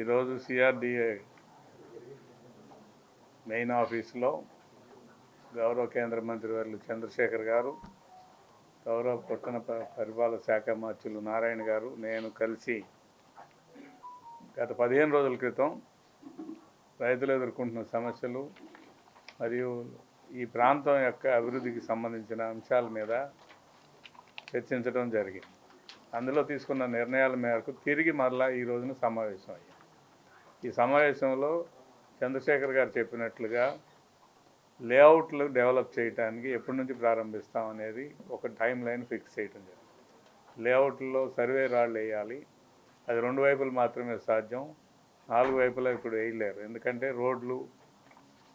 ఈరోజు CRDA main ఆఫీస్లో గౌరవ కేంద్ర మంత్రి వర్లు చంద్రశేఖర్ గారు గౌరవ పట్టణ పరిపాలన శాఖ మార్చులు నారాయణ గారు నేను కలిసి గత పదిహేను రోజుల క్రితం రైతులు ఎదుర్కొంటున్న సమస్యలు మరియు ఈ ప్రాంతం యొక్క అభివృద్ధికి సంబంధించిన అంశాల మీద చర్చించడం జరిగింది. అందులో తీసుకున్న నిర్ణయాల మేరకు తిరిగి మరలా ఈ రోజున సమావేశం అయ్యాం. ఈ సమావేశంలో చంద్రశేఖర్ గారు చెప్పినట్లుగా లేఅవుట్లు డెవలప్ చేయడానికి ఎప్పటి నుంచి ప్రారంభిస్తాం అనేది ఒక టైం లైన్ ఫిక్స్ చేయడం జరిగింది. లేఅవుట్లో సర్వే రాళ్ళు వేయాలి. అది రెండు వైపులు మాత్రమే సాధ్యం. నాలుగు వైపులా ఇప్పుడు వేయలేరు. ఎందుకంటే రోడ్లు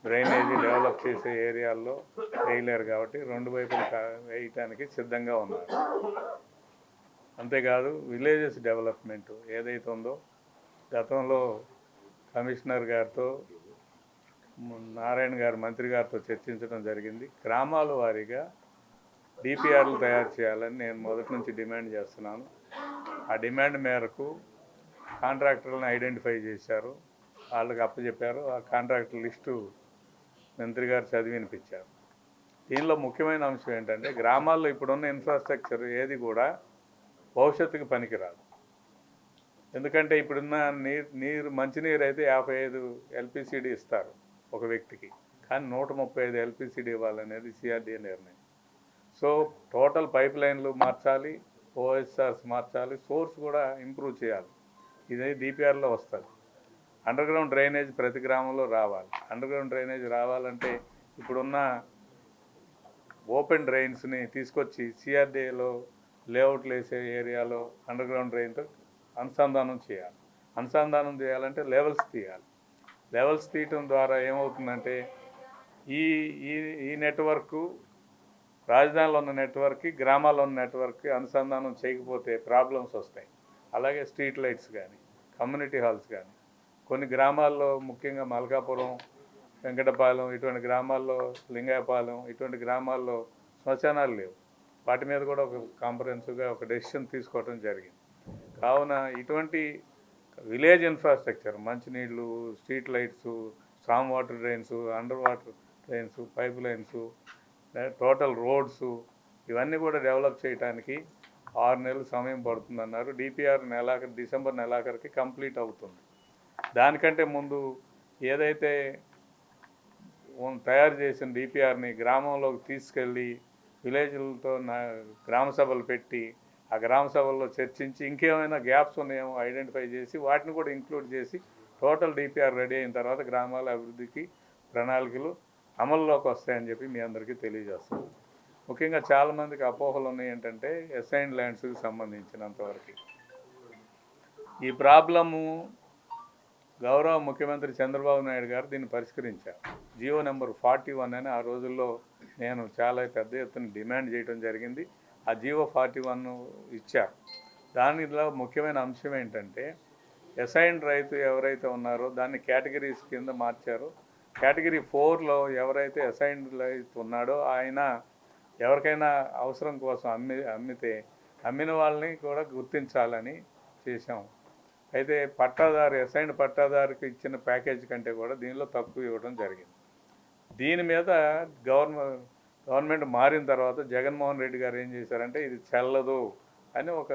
డ్రైనేజీ డెవలప్ చేసే ఏరియాల్లో వేయలేరు కాబట్టి రెండు వైపులు వేయటానికి సిద్ధంగా ఉన్నారు. అంతేకాదు విలేజెస్ డెవలప్మెంట్ ఏదైతే ఉందో గతంలో కమిషనర్ గారితో నారాయణ గారు మంత్రి గారితో చర్చించడం జరిగింది. గ్రామాల వారీగా డిపిఆర్లు తయారు చేయాలని నేను మొదటి నుంచి డిమాండ్ చేస్తున్నాను. ఆ డిమాండ్ మేరకు కాంట్రాక్టర్లను ఐడెంటిఫై చేశారు. వాళ్ళకి అప్పచెప్పారు ఆ కాంట్రాక్టర్ లిస్టు మంత్రి గారు చదివినిపించారు. దీనిలో ముఖ్యమైన అంశం ఏంటంటే గ్రామాల్లో ఇప్పుడున్న ఇన్ఫ్రాస్ట్రక్చర్ ఏది కూడా భవిష్యత్తుకి పనికిరాదు. ఎందుకంటే ఇప్పుడున్న నీరు నీరు మంచినీరు అయితే యాభై ఐదు ఎల్పిసిడి ఇస్తారు ఒక వ్యక్తికి. కానీ నూట ముప్పై ఐదు ఎల్పిసిడి ఇవ్వాలనేది సిఆర్డీఏ నిర్ణయం. సో టోటల్ పైప్ లైన్లు మార్చాలి ఓఎస్ఆర్స్ మార్చాలి సోర్స్ కూడా ఇంప్రూవ్ చేయాలి. ఇది డిపిఆర్లో వస్తుంది. అండర్ గ్రౌండ్ డ్రైనేజ్ ప్రతి గ్రామంలో రావాలి. అండర్ గ్రౌండ్ డ్రైనేజ్ రావాలంటే ఇప్పుడున్న ఓపెన్ డ్రైన్స్ని తీసుకొచ్చి సిఆర్డీఏలో లేఅవుట్లు వేసే ఏరియాలో అండర్ గ్రౌండ్ డ్రైన్తో అనుసంధానం చేయాలి. అనుసంధానం చేయాలంటే లెవెల్స్ తీయాలి. లెవెల్స్ తీయటం ద్వారా ఏమవుతుందంటే ఈ ఈ ఈ నెట్వర్క్ రాజధానిలో ఉన్న నెట్వర్క్కి గ్రామాల్లో ఉన్న నెట్వర్క్కి అనుసంధానం చేయకపోతే ప్రాబ్లమ్స్ వస్తాయి. అలాగే స్ట్రీట్ లైట్స్ కానీ కమ్యూనిటీ హాల్స్ కానీ కొన్ని గ్రామాల్లో ముఖ్యంగా మల్కాపురం వెంకటపాలెం ఇటువంటి గ్రామాల్లో లింగాయపాలెం ఇటువంటి గ్రామాల్లో శ్మశానాలు లేవు. వాటి మీద కూడా ఒక కాంపరెన్స్గా ఒక డెసిషన్ తీసుకోవడం జరిగింది. కావున ఇటువంటి విలేజ్ ఇన్ఫ్రాస్ట్రక్చర్ మంచినీళ్ళు street lights strong water drains under water drains pipe lines total roads ఇవన్నీ కూడా డెవలప్ చేయడానికి ఆరు నెలలు సమయం పడుతుందన్నారు. డిపిఆర్ నెలాఖరు డిసెంబర్ నెలాఖరికి కంప్లీట్ అవుతుంది. దానికంటే ముందు ఏదైతే తయారు చేసిన డిపిఆర్ని గ్రామంలోకి తీసుకెళ్ళి విలేజ్లతో నా గ్రామ సభలు పెట్టి ఆ గ్రామ సభల్లో చర్చించి ఇంకేమైనా గ్యాప్స్ ఉన్నాయేమో ఐడెంటిఫై చేసి వాటిని కూడా ఇంక్లూడ్ చేసి టోటల్ డిపిఆర్ రెడీ అయిన తర్వాత గ్రామాల అభివృద్ధికి ప్రణాళికలు అమల్లోకి వస్తాయని చెప్పి మీ అందరికీ తెలియజేస్తాను. ముఖ్యంగా చాలామందికి అపోహలు ఉన్నాయి ఏంటంటే అసైన్ ల్యాండ్స్కి సంబంధించినంతవరకు ఈ ప్రాబ్లము గౌరవ ముఖ్యమంత్రి చంద్రబాబు నాయుడు గారు దీన్ని పరిష్కరించారు. జియో నెంబర్ ఫార్టీ వన్ అని ఆ రోజుల్లో నేను చాలా పెద్ద ఎత్తున డిమాండ్ చేయడం జరిగింది. ఆ జీవో ఫార్టీ వన్ ఇచ్చారు దానిలో ముఖ్యమైన అంశం ఏంటంటే అసైన్డ్ రైతు ఎవరైతే ఉన్నారో దాన్ని కేటగిరీస్ కింద మార్చారు. కేటగిరీ ఫోర్లో ఎవరైతే అసైన్డ్ రైతు ఉన్నాడో ఆయన ఎవరికైనా అవసరం కోసం అమ్మి అమ్మితే అమ్మిన వాళ్ళని కూడా గుర్తించాలని చేశాం. అయితే పట్టాదారు అసైన్డ్ పట్టాదారుకి ఇచ్చిన ప్యాకేజ్ కంటే కూడా దీనిలో తక్కువ ఇవ్వడం జరిగింది. దీని మీద గవర్నమెంట్ గవర్నమెంట్ మారిన తర్వాత జగన్మోహన్ రెడ్డి గారు ఏం చేశారంటే ఇది చెల్లదు అని ఒక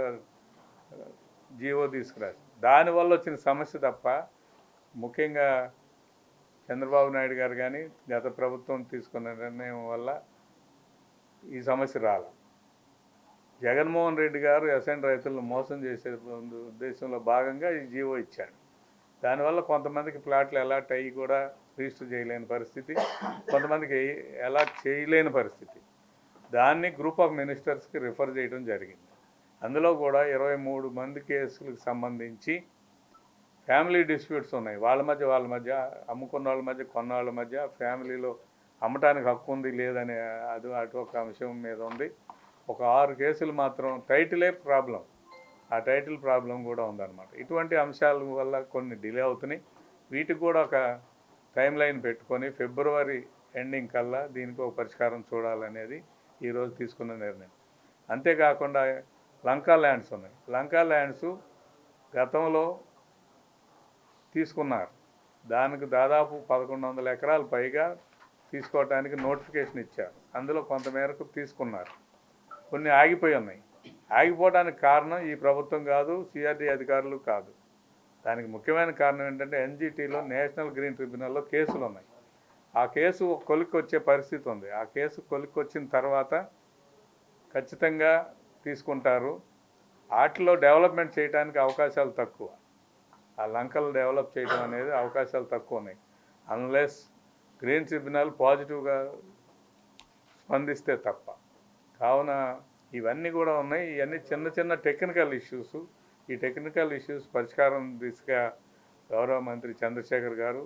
జీవో తీసుకురాశారు. దానివల్ల వచ్చిన సమస్య తప్ప ముఖ్యంగా చంద్రబాబు నాయుడు గారు కానీ గత ప్రభుత్వం తీసుకున్న నిర్ణయం వల్ల ఈ సమస్య రాల. జగన్మోహన్ రెడ్డి గారు ఎస్ఎన్ రైతులను మోసం చేసే ఉద్దేశంలో భాగంగా ఈ జీవో ఇచ్చాడు. దానివల్ల కొంతమందికి ప్లాట్లు అలాట్ అయ్యి కూడా రిజిస్టర్ చేయలేని పరిస్థితి. కొంతమందికి ఎలా చేయలేని పరిస్థితి. దాన్ని గ్రూప్ ఆఫ్ మినిస్టర్స్కి రిఫర్ చేయడం జరిగింది. అందులో కూడా ఇరవై మూడు మంది కేసులకు సంబంధించి ఫ్యామిలీ డిస్ప్యూట్స్ ఉన్నాయి. వాళ్ళ మధ్య వాళ్ళ మధ్య అమ్ముకున్న వాళ్ళ మధ్య కొన్న వాళ్ళ మధ్య ఫ్యామిలీలో అమ్మటానికి హక్కు ఉంది లేదనే అది అటు ఒక అంశం మీద ఉంది. ఒక ఆరు కేసులు మాత్రం టైటిలే ప్రాబ్లం. ఆ టైటిల్ ప్రాబ్లం కూడా ఉందన్నమాట. ఇటువంటి అంశాల వల్ల కొన్ని డిలే అవుతున్నాయి. వీటికి కూడా ఒక టైం లైన్ పెట్టుకొని ఫిబ్రవరి ఎండింగ్ కల్లా దీనికి ఒక పరిష్కారం చూడాలనేది ఈరోజు తీసుకున్న నిర్ణయం. అంతేకాకుండా లంకా ల్యాండ్స్ ఉన్నాయి. లంకా ల్యాండ్స్ గతంలో తీసుకున్నారు. దానికి దాదాపు పదకొండు వందల ఎకరాలు పైగా తీసుకోవడానికి నోటిఫికేషన్ ఇచ్చారు. అందులో కొంతమేరకు తీసుకున్నారు. కొన్ని ఆగిపోయి ఉన్నాయి. ఆగిపోవడానికి కారణం ఈ ప్రభుత్వం కాదు సిఆర్డీ అధికారులు కాదు. దానికి ముఖ్యమైన కారణం ఏంటంటే ఎన్జిటిలో నేషనల్ గ్రీన్ ట్రిబ్యునల్లో కేసులు ఉన్నాయి. ఆ కేసు కొలిక్కి వచ్చే పరిస్థితి ఉంది. ఆ కేసు కొలిక్కి వచ్చిన తర్వాత ఖచ్చితంగా తీసుకుంటారు. వాటిలో డెవలప్మెంట్ చేయడానికి అవకాశాలు తక్కువ. ఆ లంకలు డెవలప్ చేయడం అనేది అవకాశాలు తక్కువ ఉన్నాయి. అన్లెస్ గ్రీన్ ట్రిబ్యునల్ పాజిటివ్గా స్పందిస్తే తప్ప. కావున ఇవన్నీ కూడా ఉన్నాయి. ఇవన్నీ చిన్న చిన్న టెక్నికల్ ఇష్యూస్. ఈ టెక్నికల్ ఇష్యూస్ పరిష్కారం దిశగా గౌరవ మంత్రి చంద్రశేఖర్ గారు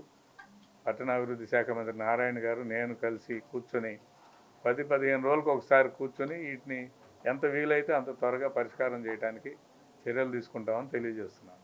పట్టణాభివృద్ధి శాఖ మంత్రి నారాయణ గారు నేను కలిసి కూర్చొని పది పదిహేను రోజులకు ఒకసారి కూర్చొని వీటిని ఎంత వీలైతే అంత త్వరగా పరిష్కారం చేయడానికి చర్యలు తీసుకుంటామని తెలియజేస్తున్నాను.